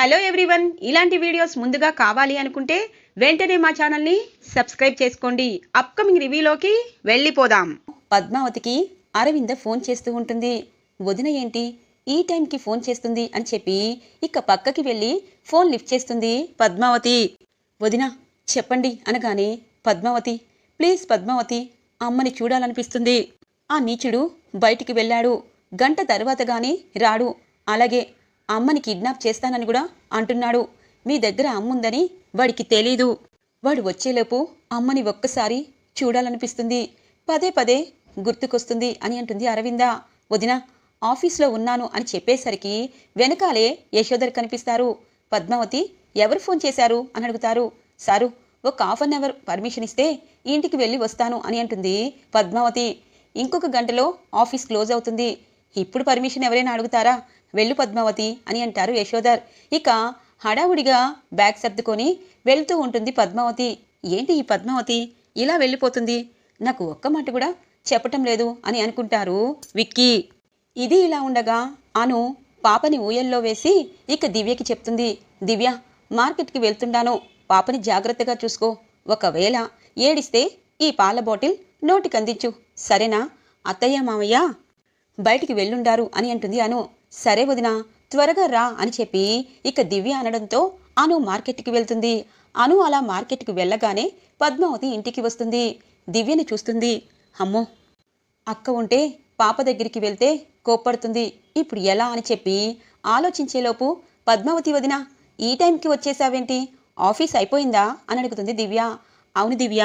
Hello everyone. ఇలాంటి videos ముందుగా కావాలి అనుకుంటే వెంటనే మా ఛానల్ని సబ్స్క్రైబ్ చేసుకోండి. అప్కమింగ్ రివ్యూలోకి వెళ్ళిపోదాం. పద్మావతికి అరవింద ఫోన్ చేస్తూ ఉంటుంది. వదిన ఏంటి? ఈ టైంకి ఫోన్ చేస్తుంది అని చెప్పి ఇక పక్కకి వెళ్ళి ఫోన్ లిఫ్ట్ చేస్తుంది పద్మావతి. వదిన చెప్పండి అనగానే పద్మావతి ప్లీజ్ పద్మావతి అమ్మని చూడాలనిపిస్తుంది. ఆ నీచుడు బయటికి వెళ్ళాడు. గంట తర్వాత కానీ రాడు. అలాగే అమ్మని కిడ్నాప్ చేస్తానని కూడా అంటున్నాడు. మీ దగ్గర అమ్ముందని వాడికి తెలీదు. వాడు వచ్చేలోపు అమ్మని ఒక్కసారి చూడాలనిపిస్తుంది. పదే పదే గుర్తుకొస్తుంది అని అంటుంది అరవింద. వదిన ఆఫీస్లో ఉన్నాను అని చెప్పేసరికి వెనకాలే యశోధర్ కనిపిస్తారు. పద్మావతి ఎవరు ఫోన్ చేశారు? అని అడుగుతారు. సారు ఒక హాఫ్ అన్ అవర్ పర్మిషన్ ఇస్తే ఇంటికి వెళ్ళి వస్తాను అని అంటుంది పద్మావతి. ఇంకొక గంటలో ఆఫీస్ క్లోజ్ అవుతుంది. ఇప్పుడు పర్మిషన్ ఎవరైనా అడుగుతారా? వెళ్ళు పద్మావతి అని అంటారు యశోదర్ ఇక హడావుడిగా బ్యాగ్ సర్దుకొని వెళ్తూ ఉంటుంది పద్మావతి. ఏంటి ఈ పద్మావతి? ఇలా వెళ్ళిపోతుంది. నాకు ఒక్క మాట కూడా చెప్పటం లేదు అని అనుకుంటారు విక్కీ. ఇది ఇలా ఉండగా అను పాపని ఊయల్లో వేసి ఇక దివ్యకి చెప్తుంది. దివ్య మార్కెట్కి వెళ్తుండాను. పాపని జాగ్రత్తగా చూసుకో. ఒకవేళ ఏడిస్తే ఈ పాల బాటిల్ నోటికి అందించు సరేనా? అత్తయ్య మామయ్య బయటికి వెళ్ళుండారు అని అంటుంది అను. సరే వదిన త్వరగా రా అని చెప్పి ఇక దివ్య అనడంతో అను మార్కెట్కి వెళ్తుంది. అను అలా మార్కెట్కి వెళ్ళగానే పద్మావతి ఇంటికి వస్తుంది. దివ్యని చూస్తుంది. అమ్మో అక్క ఉంటే పాప దగ్గరికి వెళ్తే కోప్పడుతుంది. ఇప్పుడు ఎలా అని చెప్పి ఆలోచించేలోపు పద్మావతి వదిన ఈ టైంకి వచ్చేసావేంటి? ఆఫీస్ అయిపోయిందా? అని అడుగుతుంది దివ్య. అవును దివ్య.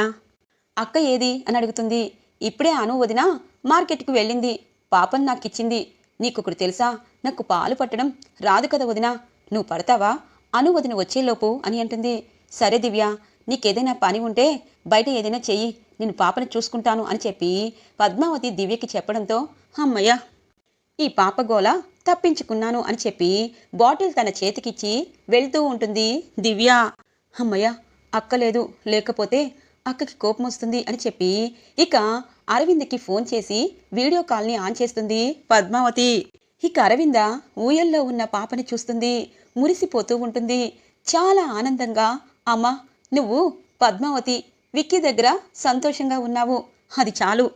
అక్క ఏది? అని అడుగుతుంది. ఇప్పుడే అను వదిన మార్కెట్కు వెళ్ళింది. పాపను నాకు ఇచ్చింది నీకొకటి తెలుసా? నాకు పాలు పట్టడం రాదు కదా వదిన. నువ్వు పడతావా? అను వదిన వచ్చేలోపు అని అంటుంది. సరే దివ్య నీకేదైనా పని ఉంటే బయట ఏదైనా చెయ్యి. నేను పాపను చూసుకుంటాను అని చెప్పి పద్మావతి దివ్యకి చెప్పడంతో అమ్మయ్య ఈ పాప గోల తప్పించుకున్నాను అని చెప్పి బాటిల్ తన చేతికిచ్చి వెళ్తూ ఉంటుంది దివ్య. అమ్మయ్య అక్క లేదు లేకపోతే అక్కకి కోపం వస్తుంది అని చెప్పి ఇక అరవింద్కి ఫోన్ చేసి వీడియో కాల్ని ఆన్ చేస్తుంది పద్మావతి. ఇక అరవింద ఊయల్లో ఉన్న పాపని చూస్తుంది. మురిసిపోతూ ఉంటుంది. చాలా ఆనందంగా అమ్మా నువ్వు పద్మావతి విక్కీ దగ్గర సంతోషంగా ఉన్నావు. అది చాలు.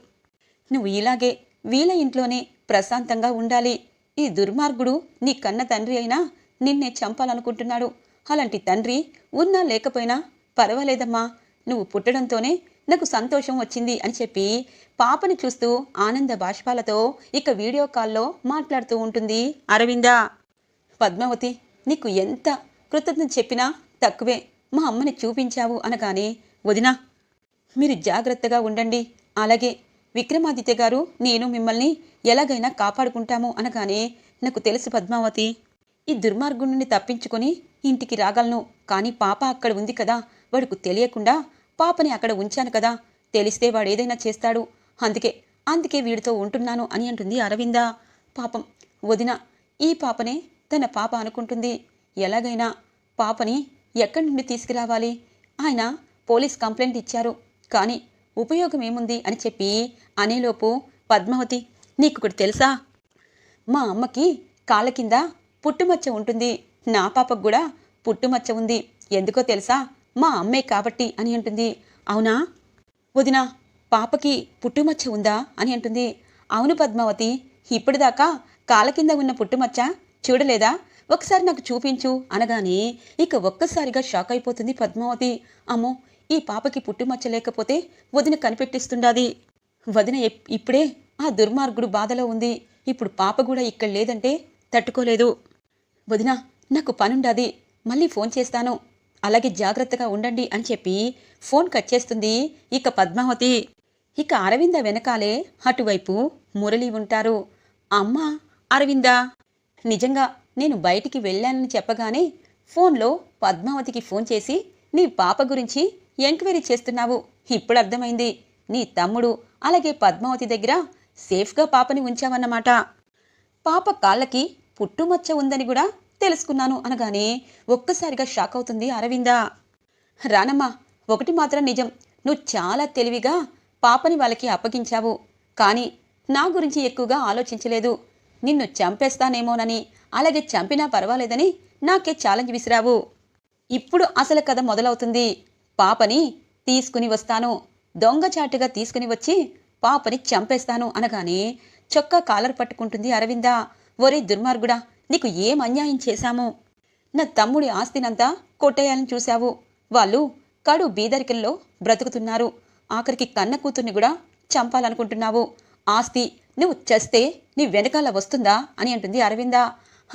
నువ్వు ఇలాగే వీళ్ళ ఇంట్లోనే ప్రశాంతంగా ఉండాలి. ఈ దుర్మార్గుడు నీ కన్న తండ్రి అయినా నిన్నే చంపాలనుకుంటున్నాడు. అలాంటి తండ్రి ఉన్నా లేకపోయినా పర్వాలేదమ్మా. నువ్వు పుట్టడంతోనే నాకు సంతోషం వచ్చింది అని చెప్పి పాపని చూస్తూ ఆనంద బాష్పాలతో ఇక వీడియో కాల్లో మాట్లాడుతూ ఉంటుంది. అరవింద! పద్మావతి నీకు ఎంత కృతజ్ఞత చెప్పినా తక్కువే. మా అమ్మని చూపించావు అనగానే వదినా మీరు జాగ్రత్తగా ఉండండి. అలాగే విక్రమాదిత్య గారు నేను మిమ్మల్ని ఎలాగైనా కాపాడుకుంటాము అనగానే నాకు తెలుసు పద్మావతి ఈ దుర్మార్గుణ్ణి నుండి తప్పించుకొని ఇంటికి రాగలను. కానీ పాప అక్కడ ఉంది కదా వాడికి తెలియకుండా పాపని అక్కడ ఉంచాను కదా. తెలిస్తే వాడు ఏదైనా చేస్తాడు. అందుకే అందుకే వీడితో ఉంటున్నాను అని అంటుంది అరవింద. పాపం వదిన ఈ పాపనే తన పాప అనుకుంటుంది. ఎలాగైనా పాపని ఎక్కడి నుండి తీసుకురావాలి? ఆయన పోలీస్ కంప్లైంట్ ఇచ్చారు. కానీ ఉపయోగం ఏముంది అని చెప్పి అనేలోపు పద్మావతి నీకు తెలుసా? మా అమ్మకి కాళ్ళ కింద పుట్టుమచ్చ ఉంటుంది. నా పాపకు కూడా పుట్టుమచ్చ ఉంది. ఎందుకో తెలుసా? మా అమ్మే కాబట్టి అని అంటుంది. అవునా? వదిన పాపకి పుట్టుమచ్చ ఉందా? అని అంటుంది. అవును పద్మావతి ఇప్పటిదాకా కాళ్ళ కింద ఉన్న పుట్టుమచ్చ చూడలేదా? ఒకసారి నాకు చూపించు అనగానే ఇక ఒక్కసారిగా షాక్ అయిపోతుంది పద్మావతి. అమ్మో ఈ పాపకి పుట్టుమచ్చ లేకపోతే వదిన కనిపెట్టిస్తుండాది. వదిన ఇప్పుడే ఆ దుర్మార్గుడు బాధలో ఉంది. ఇప్పుడు పాప కూడా ఇక్కడ లేదంటే తట్టుకోలేదు. వదిన నాకు పనుండాది. మళ్ళీ ఫోన్ చేస్తాను. అలాగే జాగ్రత్తగా ఉండండి అని చెప్పి ఫోన్ కట్ చేస్తుంది ఇక పద్మావతి. ఇక అరవింద వెనకాలే అటువైపు మురళి ఉంటారు. అమ్మా అరవిందా! నిజంగా నేను బయటికి వెళ్ళానని చెప్పగానే ఫోన్లో పద్మావతికి ఫోన్ చేసి నీ పాప గురించి ఎంక్వైరీ చేస్తున్నావు. ఇప్పుడు అర్థమైంది. నీ తమ్ముడు అలాగే పద్మావతి దగ్గర సేఫ్గా పాపని ఉంచావన్నమాట. పాప కాళ్ళకి పుట్టుమచ్చ ఉందని కూడా తెలుసుకున్నాను అనగానే ఒక్కసారిగా షాక్ అవుతుంది అరవింద. రానమ్మా ఒకటి మాత్రం నిజం. నువ్వు చాలా తెలివిగా పాపని వాళ్ళకి అప్పగించావు. కానీ నా గురించి ఎక్కువగా ఆలోచించలేదు. నిన్ను చంపేస్తానేమోనని అలాగే చంపినా పర్వాలేదని నాకే ఛాలెంజ్ విసిరావు. ఇప్పుడు అసలు కథ మొదలవుతుంది. పాపని తీసుకుని వస్తాను. దొంగచాటుగా తీసుకుని వచ్చి పాపని చంపేస్తాను అనగానే చొక్కా కాలర్ పట్టుకుంటుంది అరవింద. ఒరే దుర్మార్గుడా నీకు ఏం అన్యాయం చేశాము? నా తమ్ముడి ఆస్తినంతా కొట్టేయాలని చూశావు. వాళ్ళు కడు బీదరికల్లో బ్రతుకుతున్నారు. ఆఖరికి కన్న కూతుర్ని కూడా చంపాలనుకుంటున్నావు. ఆస్తి నువ్వు చస్తే నీ వెనకాల వస్తుందా అని అంటుంది అరవింద.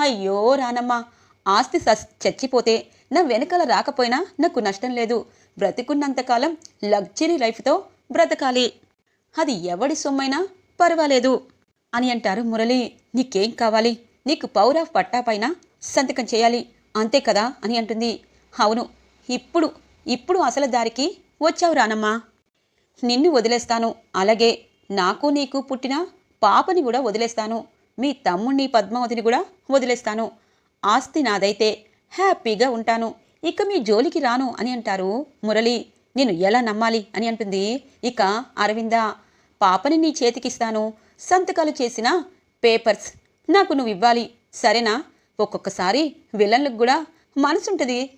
అయ్యో రానమ్మా ఆస్తి సస్ చచ్చిపోతే నా వెనకాల రాకపోయినా నాకు నష్టం లేదు. బ్రతికున్నంతకాలం లగ్జరీ లైఫ్తో బ్రతకాలి. అది ఎవడి సొమ్మైనా పర్వాలేదు అని అంటారు మురళి. నీకేం కావాలి? నీకు పవర్ ఆఫ్ పట్టా పైన సంతకం చేయాలి. అంతే కదా? అని అంటుంది. అవును. ఇప్పుడు ఇప్పుడు అసలు దారికి వచ్చావు రానమ్మా. నిన్ను వదిలేస్తాను. అలాగే నాకు నీకు పుట్టిన పాపని కూడా వదిలేస్తాను. మీ తమ్ముణ్ణి పద్మావతిని కూడా వదిలేస్తాను. ఆస్తి నాదైతే హ్యాపీగా ఉంటాను. ఇక మీ జోలికి రాను అని అంటారు మురళి. నేను ఎలా నమ్మాలి? అని అంటుంది. ఇక అరవింద పాపని నీ చేతికిస్తాను. సంతకాలు చేసిన పేపర్స్ నాకు నువ్వు ఇవ్వాలి. సరేనా? ఒక్కొక్కసారి విలన్లకు కూడా మనసుంటుంది.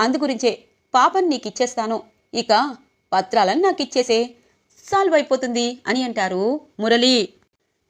అందుగురించే పాపని నీకు ఇచ్చేస్తాను ఇక పత్రాలను నాకు ఇచ్చేసే సాల్వ్ అయిపోతుంది అని అంటారు మురళి.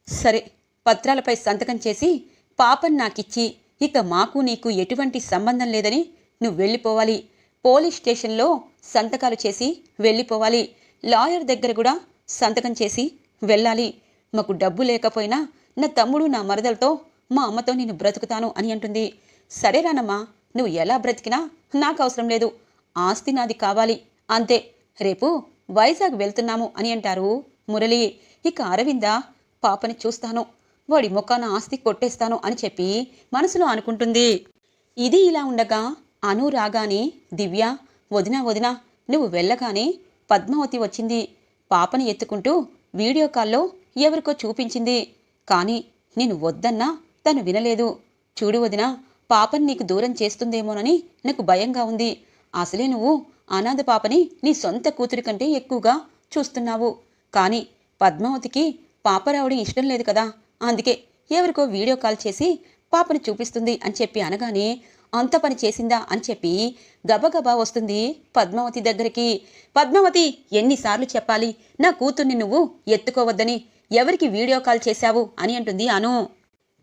సరే పత్రాలపై సంతకం చేసి పాపని నాకిచ్చి ఇక మాకు నీకు ఎటువంటి సంబంధం లేదని నువ్వు వెళ్ళిపోవాలి. పోలీస్ స్టేషన్లో సంతకాలు చేసి వెళ్ళిపోవాలి. లాయర్ దగ్గర కూడా సంతకం చేసి వెళ్ళాలి. మాకు డబ్బు లేకపోయినా నా తమ్ముడు నా మరదలతో మా అమ్మతో నేను బ్రతుకుతాను అని అంటుంది. సరే రానమ్మా నువ్వు ఎలా బ్రతికినా నాకు అవసరం లేదు. ఆస్తి నాది కావాలి. అంతే రేపు వైజాగ్ వెళ్తున్నాము అని అంటారు మురళి. ఇక అరవింద పాపని చూస్తాను. వాడి ముఖాన ఆస్తి కొట్టేస్తాను అని చెప్పి మనసులో అనుకుంటుంది. ఇది ఇలా ఉండగా అను రాగానే దివ్య వదినా వదినా నువ్వు వెళ్ళగానే పద్మావతి వచ్చింది. పాపని ఎత్తుకుంటూ వీడియో కాల్లో ఎవరికో చూపించింది. కానీ నేను వద్దన్నా తను వినలేదు. చూడు వదినా పాపని నీకు దూరం చేస్తుందేమోనని నాకు భయంగా ఉంది. అసలే నువ్వు అనాథ పాపని నీ సొంత కూతురి కంటే ఎక్కువగా చూస్తున్నావు. కానీ పద్మావతికి పాప రావడం ఇష్టం లేదు కదా. అందుకే ఎవరికో వీడియో కాల్ చేసి పాపని చూపిస్తుంది అని చెప్పి అనగానే అంత పని చేసిందా అని చెప్పి గబగబా వస్తుంది పద్మావతి దగ్గరికి. పద్మావతి ఎన్నిసార్లు చెప్పాలి? నా కూతుర్ని నువ్వు ఎత్తుకోవద్దని ఎవరికి వీడియో కాల్ చేశావు అని అంటుంది అను.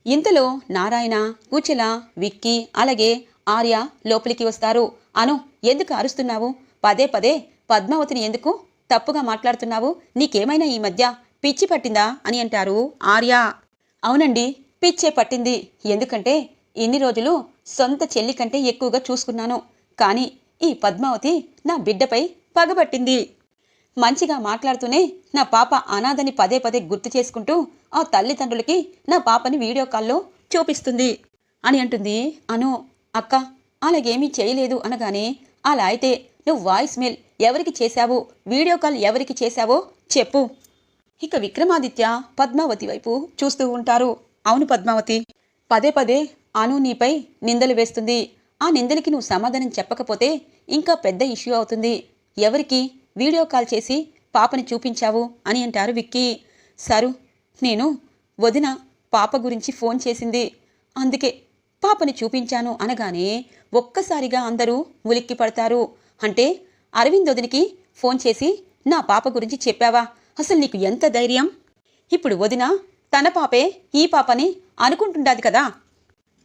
ఇంతలో నారాయణ కుచిల విక్కీ అలాగే ఆర్య లోపలికి వస్తారు. అను ఎందుకు అరుస్తున్నావు? పదే పదే పద్మావతిని ఎందుకు తప్పుగా మాట్లాడుతున్నావు? నీకేమైనా ఈ మధ్య పిచ్చి పట్టిందా అని అంటారు ఆర్య. అవునండి పిచ్చే పట్టింది. ఎందుకంటే ఇన్ని రోజులు సొంత చెల్లి కంటే ఎక్కువగా చూసుకున్నాను. కానీ ఈ పద్మావతి నా బిడ్డపై పగబట్టింది. మంచిగా మాట్లాడుతూనే నా పాప అనాథని పదే పదే గుర్తు చేసుకుంటూ ఆ తల్లిదండ్రులకి నా పాపని వీడియో కాల్లో చూపిస్తుంది అని అంటుంది. అను అక్క అలాగేమీ చేయలేదు అనగానే అలా అయితే నువ్వు వాయిస్ మెయిల్ ఎవరికి చేశావో వీడియో కాల్ ఎవరికి చేశావో చెప్పు. ఇక విక్రమాదిత్య పద్మావతి వైపు చూస్తూ ఉంటారు. అవును పద్మావతి పదే పదే అను నీపై నిందలు వేస్తుంది. ఆ నిందలకి నువ్వు సమాధానం చెప్పకపోతే ఇంకా పెద్ద ఇష్యూ అవుతుంది. ఎవరికి? వీడియో కాల్ చేసి పాపని చూపించావు అని అంటారు విక్కీ. సారు నేను వదిన పాప గురించి ఫోన్ చేసింది. అందుకే పాపని చూపించాను అనగానే ఒక్కసారిగా అందరూ ఉలిక్కి పడతారు. అంటే అరవింద్ వదినికి ఫోన్ చేసి నా పాప గురించి చెప్పావా? అసలు నీకు ఎంత ధైర్యం? ఇప్పుడు వదిన తన పాపే ఈ పాపని అనుకుంటుండాది కదా.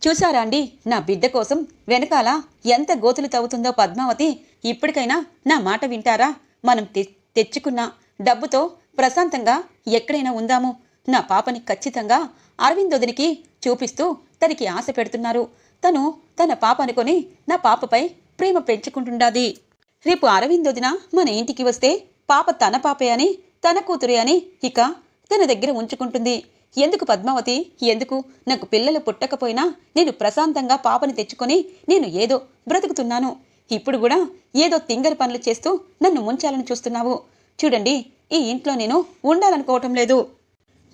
చూసారా అండి నా బిడ్డ కోసం వెనకాల ఎంత గోతులు తవ్వుతుందో పద్మావతి ఇప్పటికైనా నా మాట వింటారా? మనం తె- తెచ్చుకున్న డబ్బుతో ప్రశాంతంగా ఎక్కడైనా ఉందాము. నా పాపని ఖచ్చితంగా అరవిందొదినికి చూపిస్తూ తనకి ఆశ పెడుతున్నారు. తను తన పాప అనుకొని నా పాపపై ప్రేమ పెంచుకుంటుండాది. రేపు అరవింద్ వదిన మన ఇంటికి వస్తే పాప తన పాపే అని తన కూతురే అని ఇక తన దగ్గర ఉంచుకుంటుంది. ఎందుకు పద్మావతి? ఎందుకు? నాకు పిల్లలు పుట్టకపోయినా నేను ప్రశాంతంగా పాపని తెచ్చుకొని నేను ఏదో బ్రతుకుతున్నాను. ఇప్పుడు కూడా ఏదో తింగరి పనులు చేస్తూ నన్ను ముంచాలని చూస్తున్నావు. చూడండి ఈ ఇంట్లో నేను ఉండాలనుకోవటం లేదు.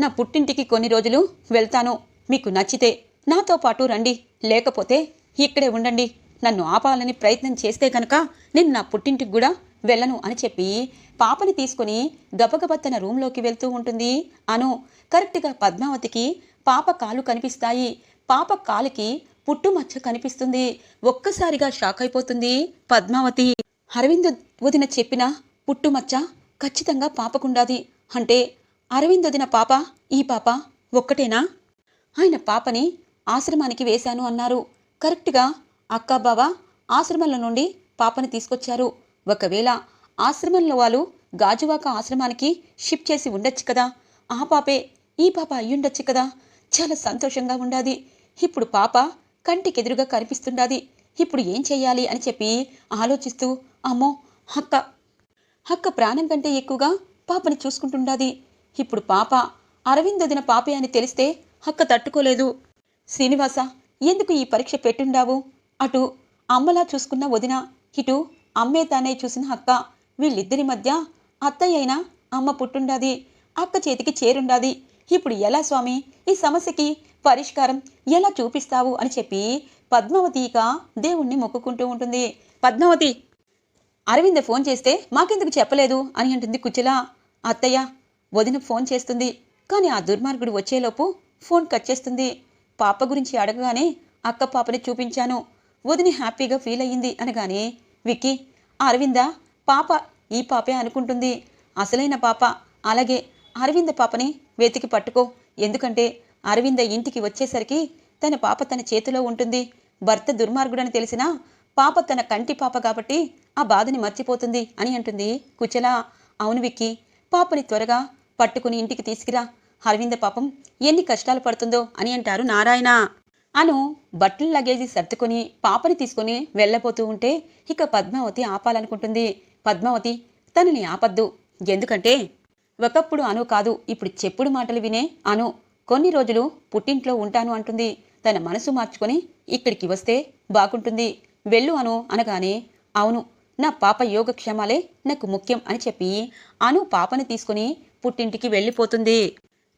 నా పుట్టింటికి కొన్ని రోజులు వెళ్తాను. మీకు నచ్చితే నాతో పాటు రండి. లేకపోతే ఇక్కడే ఉండండి. నన్ను ఆపాలని ప్రయత్నం చేస్తే కనుక నేను నా పుట్టింటికి కూడా వెళ్ళను అని చెప్పి పాపని తీసుకుని గబగబ తన రూంలోకి వెళ్తూ ఉంటుంది. అను కరెక్ట్గా పద్మావతికి పాప కాలు కనిపిస్తాయి. పాప కాలుకి పుట్టుమచ్చ కనిపిస్తుంది. ఒక్కసారిగా షాక్ అయిపోతుంది పద్మావతి. అరవింద్ వదిన చెప్పిన పుట్టుమచ్చ ఖచ్చితంగా పాపకుండాది. అంటే అరవింద్ వదిన పాప ఈ పాప ఒక్కటేనా? ఆయన పాపని ఆశ్రమానికి వేశాను అన్నారు. కరెక్ట్గా అక్క బావ ఆశ్రమంలో నుండి పాపని తీసుకొచ్చారు. ఒకవేళ ఆశ్రమంలో వాళ్ళు గాజువాక ఆశ్రమానికి షిఫ్ట్ చేసి ఉండొచ్చు కదా. ఆ పాపే ఈ పాప అయ్యుండొచ్చు కదా. చాలా సంతోషంగా ఉండాది. ఇప్పుడు పాప కంటికెదురుగా కనిపిస్తుండాది. ఇప్పుడు ఏం చేయాలి అని చెప్పి ఆలోచిస్తూ అమ్మో హక్క హక్క ప్రాణం కంటే ఎక్కువగా పాపని చూసుకుంటుండాది. ఇప్పుడు పాప అరవింద్ వదిన పాపే అని తెలిస్తే హక్క తట్టుకోలేదు. శ్రీనివాస ఎందుకు ఈ పరీక్ష పెట్టుండావు? అటు అమ్మలా చూసుకున్న వదిన ఇటు అమ్మే తానే చూసిన హక్క వీళ్ళిద్దరి మధ్య అత్తయ్య అయినా అమ్మ పుట్టుండాది. అక్క చేతికి చేరుండాది. ఇప్పుడు ఎలా స్వామి? ఈ సమస్యకి పరిష్కారం ఎలా చూపిస్తావు అని చెప్పి పద్మావతి ఇక దేవుణ్ణి మొక్కుకుంటూ ఉంటుంది. పద్మావతి అరవింద్ ఫోన్ చేస్తే మాకెందుకు చెప్పలేదు అని అంటుంది కుచెల. అత్తయ్య వదిన ఫోన్ చేస్తుంది కానీ ఆ దుర్మార్గుడు వచ్చేలోపు ఫోన్ కట్ చేస్తుంది. పాప గురించి అడగగానే అక్క పాపని చూపించాను. వదిని హ్యాపీగా ఫీల్ అయ్యింది అనగానే విక్కీ అరవింద పాప ఈ పాపే అనుకుంటుంది. అసలైన పాప అలాగే అరవింద పాపని వెతికి పట్టుకో. ఎందుకంటే అరవింద ఇంటికి వచ్చేసరికి తన పాప తన చేతిలో ఉంటుంది. భర్త దుర్మార్గుడని తెలిసినా పాప తన కంటి పాప కాబట్టి ఆ బాధని మర్చిపోతుంది అని అంటుంది. కుచల అవును విక్కి పాపని త్వరగా పట్టుకుని ఇంటికి తీసుకురా. అరవింద పాపం ఎన్ని కష్టాలు పడుతుందో అని అంటారు నారాయణ. అను బట్టలు లగేజీ సర్దుకొని పాపని తీసుకొని వెళ్ళబోతూ ఉంటే ఇక పద్మావతి ఆపాలనుకుంటుంది. పద్మావతి తనని ఆపద్దు. ఎందుకంటే ఒకప్పుడు అను కాదు ఇప్పుడు చెప్పుడు మాటలు వినే అను కొన్ని రోజులు పుట్టింట్లో ఉంటాను అంటుంది. తన మనసు మార్చుకొని ఇక్కడికి వస్తే బాగుంటుంది. వెళ్ళు అను అనగానే అవును నా పాప యోగక్షేమాలే నాకు ముఖ్యం అని చెప్పి అను పాపని తీసుకుని పుట్టింటికి వెళ్ళిపోతుంది.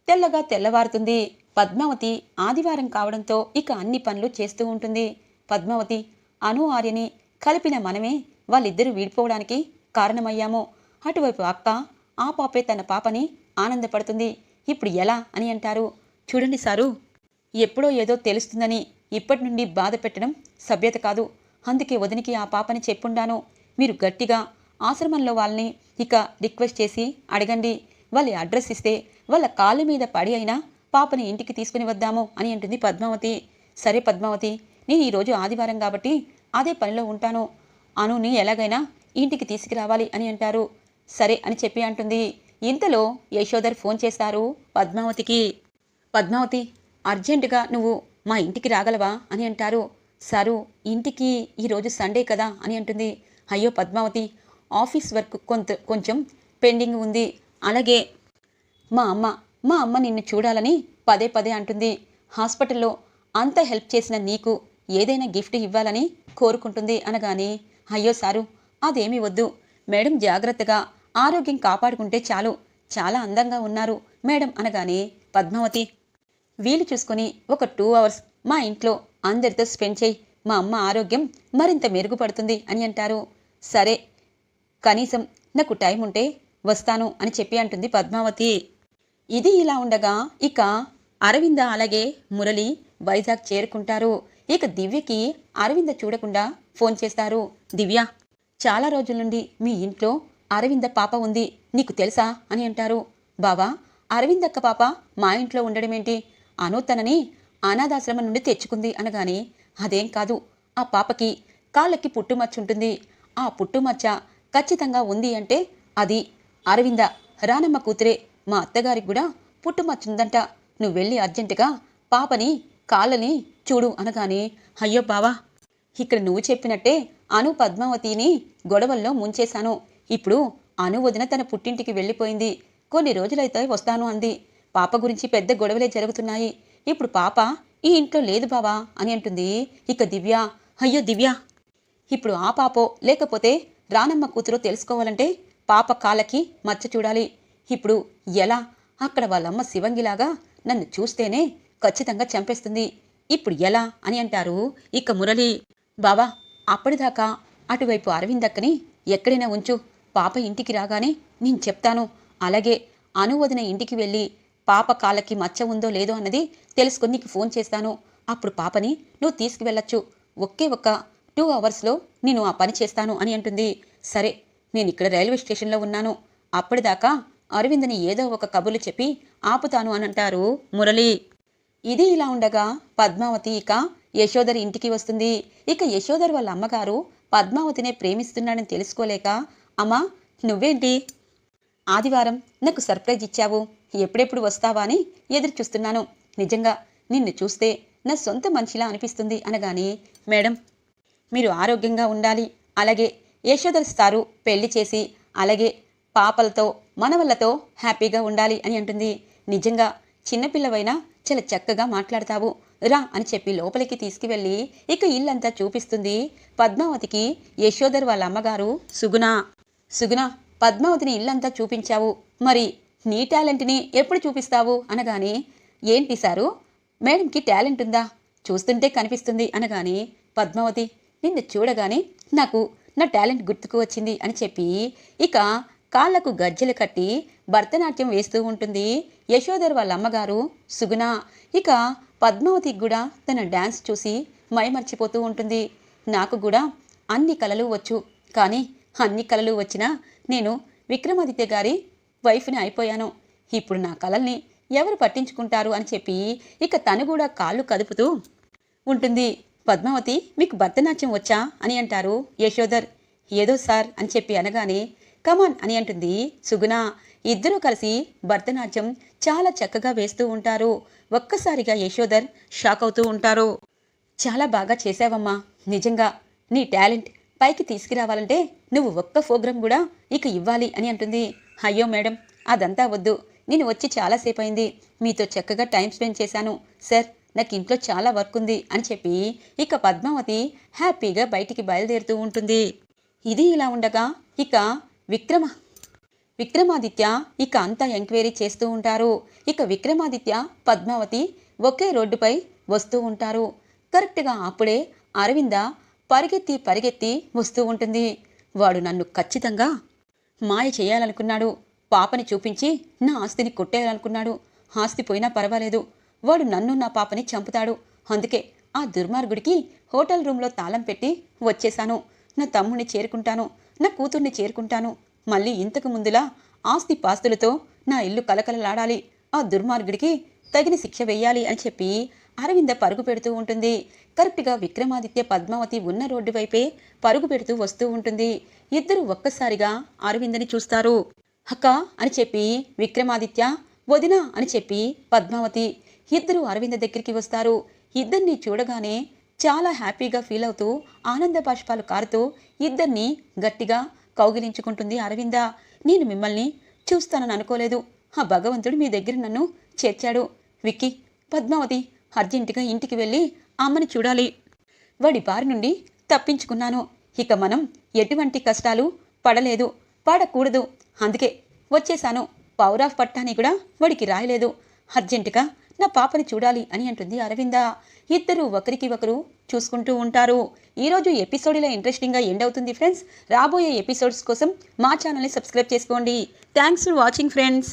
తెల్లగా తెల్లవారుతుంది. పద్మావతి ఆదివారం కావడంతో ఇక అన్ని పనులు చేస్తూ ఉంటుంది. పద్మావతి అను ఆర్యని కలిపిన మనమే వాళ్ళిద్దరూ విడిపోవడానికి కారణమయ్యాము. అటువైపు అక్క ఆ పాపే తన పాపని ఆనందపడుతుంది. ఇప్పుడు ఎలా అని అంటారు? చూడండి సారు. ఎప్పుడో ఏదో తెలుస్తుందని ఇప్పటి నుండి బాధ పెట్టడం సభ్యత కాదు. అందుకే వదినికి ఆ పాపని చెప్పుండాను. మీరు గట్టిగా ఆశ్రమంలో వాళ్ళని ఇక రిక్వెస్ట్ చేసి అడగండి. వాళ్ళ అడ్రస్ ఇస్తే వాళ్ళ కాళ్ళ మీద పడి అయినా పాపని ఇంటికి తీసుకుని వద్దాము అని అంటుంది పద్మావతి. సరే పద్మావతి నేను ఈరోజు ఆదివారం కాబట్టి అదే పనిలో ఉంటాను. అనుని ఎలాగైనా ఇంటికి తీసుకురావాలి అని అంటారు. సరే అని చెప్పి అంటుంది. ఇంతలో యశోదర్ ఫోన్ చేస్తారు పద్మావతికి. పద్మావతి అర్జెంటుగా నువ్వు మా ఇంటికి రాగలవా? అని అంటారు. సారు ఇంటికి ఈరోజు సండే కదా? అని అంటుంది. అయ్యో పద్మావతి ఆఫీస్ వర్క్ కొంత కొంచెం పెండింగ్ ఉంది. అలాగే మా అమ్మ మా అమ్మ నిన్ను చూడాలని పదే పదే అంటుంది. హాస్పిటల్లో అంత హెల్ప్ చేసిన నీకు ఏదైనా గిఫ్ట్ ఇవ్వాలని కోరుకుంటుంది అనగానే అయ్యో సారు అదేమీ వద్దు. మేడం జాగ్రత్తగా ఆరోగ్యం కాపాడుకుంటే చాలు. చాలా అందంగా ఉన్నారు. మేడం అనగానే పద్మావతి వీలు చూసుకొని ఒక టూ అవర్స్ మా ఇంట్లో అందరితో స్పెండ్ చేయి. మా అమ్మ ఆరోగ్యం మరింత మెరుగుపడుతుంది అని అంటారు. సరే కనీసం నాకు టైం ఉంటే వస్తాను అని చెప్పి అంటుంది పద్మావతి. ఇది ఇలా ఉండగా ఇక అరవింద అలాగే మురళి వైజాగ్ చేరుకుంటారు. ఇక దివ్యకి అరవింద చూడకుండా ఫోన్ చేస్తారు. దివ్య చాలా రోజుల నుండి మీ ఇంట్లో అరవింద పాప ఉంది నీకు తెలుసా? అని అంటారు. బావా అరవిందక్క పాప మా ఇంట్లో ఉండడమేంటి అను తనని అనాథాశ్రమం నుండి తెచ్చుకుంది అనగాని అదేం కాదు ఆ పాపకి కాళ్ళకి పుట్టుమచ్చ ఉంటుంది. ఆ పుట్టుమచ్చ ఖచ్చితంగా ఉంది అంటే అది అరవింద. రానమ్మ కూతురే మా అత్తగారికి కూడా పుట్టుమచ్చుందంట నువ్వు వెళ్ళి అర్జెంటుగా పాపని కాళ్ళని చూడు అనగానే అయ్యో బావా ఇక్కడ నువ్వు చెప్పినట్టే అను పద్మావతిని గొడవల్లో ముంచేశాను. ఇప్పుడు అను వదిన తన పుట్టింటికి వెళ్ళిపోయింది. కొన్ని రోజులైతే వస్తాను అంది. పాప గురించి పెద్ద గొడవలే జరుగుతున్నాయి. ఇప్పుడు పాప ఈ ఇంట్లో లేదు బావా అని అంటుంది. ఇక దివ్య అయ్యో దివ్య! ఇప్పుడు ఆ పాపో లేకపోతే రానమ్మ కూతురో తెలుసుకోవాలంటే పాప కాళ్ళకి మచ్చ చూడాలి. ఇప్పుడు ఎలా? అక్కడ వాళ్ళమ్మ శివంగిలాగా నన్ను చూస్తేనే ఖచ్చితంగా చంపేస్తుంది. ఇప్పుడు ఎలా? అని అంటారు ఇక మురళి. బావా అప్పటిదాకా అటువైపు అరవిందక్కని ఎక్కడైనా ఉంచు. పాప ఇంటికి రాగానే నేను చెప్తాను. అలాగే అనువదిన ఇంటికి వెళ్ళి పాప కాళ్ళకి మచ్చ ఉందో లేదో అన్నది తెలుసుకుని నీకు ఫోన్ చేస్తాను. అప్పుడు పాపని నువ్వు తీసుకువెళ్ళొచ్చు. ఒకే ఒక్క టూ అవర్స్లో నేను ఆ పని చేస్తాను అని అంటుంది. సరే నేను ఇక్కడ రైల్వే స్టేషన్లో ఉన్నాను. అప్పటిదాకా అరవింద్ని ఏదో ఒక కబుర్లు చెప్పి ఆపుతాను అని అంటారు మురళి. ఇది ఇలా ఉండగా పద్మావతి ఇక యశోదర్ ఇంటికి వస్తుంది. ఇక యశోదర్ వాళ్ళ అమ్మగారు పద్మావతినే ప్రేమిస్తున్నాడని తెలుసుకోలేక అమ్మా నువ్వేంటి? ఆదివారం నాకు సర్ప్రైజ్ ఇచ్చావు. ఎప్పుడెప్పుడు వస్తావా అని ఎదురు చూస్తున్నాను. నిజంగా నిన్ను చూస్తే నా సొంత మనిషిలా అనిపిస్తుంది అనగానే మేడం మీరు ఆరోగ్యంగా ఉండాలి. అలాగే యశోదర్ సారు పెళ్ళి చేసి అలాగే పాపలతో మనవళ్ళతో హ్యాపీగా ఉండాలి అని అంటుంది. నిజంగా చిన్నపిల్లవైనా చాలా చక్కగా మాట్లాడతావు. రా అని చెప్పి లోపలికి తీసుకువెళ్ళి ఇక ఇల్లంతా చూపిస్తుంది. పద్మావతికి యశోదర్ వాళ్ళ అమ్మగారు సుగుణ. సుగుణ పద్మావతిని ఇల్లంతా చూపించావు. మరి నీ టాలెంట్ని ఎప్పుడు చూపిస్తావు? అనగానే ఏంటి సారు? మేడంకి టాలెంట్ ఉందా? చూస్తుంటే కనిపిస్తుంది అనగానే పద్మావతి నిన్ను చూడగానే నాకు నా టాలెంట్ గుర్తుకు వచ్చింది అని చెప్పి ఇక కాళ్ళకు గజ్జెలు కట్టి భరతనాట్యం వేస్తూ ఉంటుంది యశోదర్ వాళ్ళ అమ్మగారు సుగుణ. ఇక పద్మావతికి కూడా తన డ్యాన్స్ చూసి మైమర్చిపోతూ ఉంటుంది. నాకు కూడా అన్ని కళలు వచ్చు. కానీ అన్ని కళలు వచ్చినా నేను విక్రమాదిత్య గారి వైఫ్ని అయిపోయాను. ఇప్పుడు నా కళల్ని ఎవరు పట్టించుకుంటారు అని చెప్పి ఇక తను కూడా కాళ్ళు కదుపుతూ ఉంటుంది పద్మావతి మీకు భరతనాట్యం వచ్చా? అని అంటారు యశోధర్. ఏదో సార్ అని చెప్పి అనగానే కమాన్ అని అంటుంది సుగుణ. ఇద్దరూ కలిసి భరతనాట్యం చాలా చక్కగా వేస్తూ ఉంటారు. ఒక్కసారిగా యశోధర్ షాక్ అవుతూ ఉంటారు. చాలా బాగా చేసావమ్మా నిజంగా. నీ టాలెంట్ పైకి తీసుకురావాలంటే నువ్వు ఒక్క ప్రోగ్రాం కూడా ఇక ఇవ్వాలి అని అంటుంది. అయ్యో మేడం అదంతా వద్దు. నేను వచ్చి చాలాసేపు అయింది మీతో చక్కగా టైం స్పెండ్ చేశాను. సార్ నాకు ఇంట్లో చాలా వర్క్ ఉంది అని చెప్పి ఇక పద్మావతి హ్యాపీగా బయటికి బయలుదేరుతూ ఉంటుంది. ఇది ఇలా ఉండగా ఇక విక్రమ విక్రమాదిత్య ఇక అంతా ఎంక్వైరీ చేస్తూ ఉంటారు. ఇక విక్రమాదిత్య పద్మావతి ఒకే రోడ్డుపై వస్తూ ఉంటారు. కరెక్ట్గా అప్పుడే అరవింద పరిగెత్తి పరిగెత్తి వస్తూ ఉంటుంది. వాడు నన్ను ఖచ్చితంగా మాయ చేయాలనుకున్నాడు. పాపని చూపించి నా ఆస్తిని కొట్టేయాలనుకున్నాడు. ఆస్తి పోయినా పర్వాలేదు. వాడు నన్ను నా పాపని చంపుతాడు. అందుకే ఆ దుర్మార్గుడికి హోటల్ రూమ్లో తాళం పెట్టి వచ్చేశాను. నా తమ్ముడిని చేరుకుంటాను. నా కూతుర్ని చేరుకుంటాను. మళ్ళీ ఇంతకు ముందులా ఆస్తి పాస్తులతో నా ఇల్లు కలకలలాడాలి. ఆ దుర్మార్గుడికి తగిన శిక్ష వెయ్యాలి అని చెప్పి అరవింద పరుగు పెడుతూ ఉంటుంది. కరెక్ట్గా విక్రమాదిత్య పద్మావతి ఉన్న రోడ్డు వైపే పరుగు పెడుతూ వస్తూ ఉంటుంది. ఇద్దరు ఒక్కసారిగా అరవిందని చూస్తారు. అక్క అని చెప్పి విక్రమాదిత్య వదిన అని చెప్పి పద్మావతి ఇద్దరు అరవింద దగ్గరికి వస్తారు. ఇద్దరిని చూడగానే చాలా హ్యాపీగా ఫీల్ అవుతూ ఆనంద బాష్పాలు కారుతూ ఇద్దరిని గట్టిగా కౌగిలించుకుంటుంది అరవింద. నేను మిమ్మల్ని చూస్తానని అనుకోలేదు. ఆ భగవంతుడు మీ దగ్గర నన్ను చేర్చాడు. విక్కీ పద్మావతి అర్జెంటుగా ఇంటికి వెళ్ళి అమ్మని చూడాలి. వాడి బారి నుండి తప్పించుకున్నాను. ఇక మనం ఎటువంటి కష్టాలు పడలేదు పడకూడదు. అందుకే వచ్చేశాను. పవర్ ఆఫ్ పట్టాని కూడా వాడికి రాయలేదు. అర్జెంటుగా నా పాపని చూడాలి అని అంటుంది అరవింద. ఇద్దరు ఒకరికి ఒకరు చూసుకుంటూ ఉంటారు. ఈరోజు ఎపిసోడ్ ఇలా ఇంట్రెస్టింగ్గా ఎండ్ అవుతుంది ఫ్రెండ్స్. రాబోయే ఎపిసోడ్స్ కోసం మా ఛానల్ని సబ్స్క్రైబ్ చేసుకోండి. Thanks for watching friends.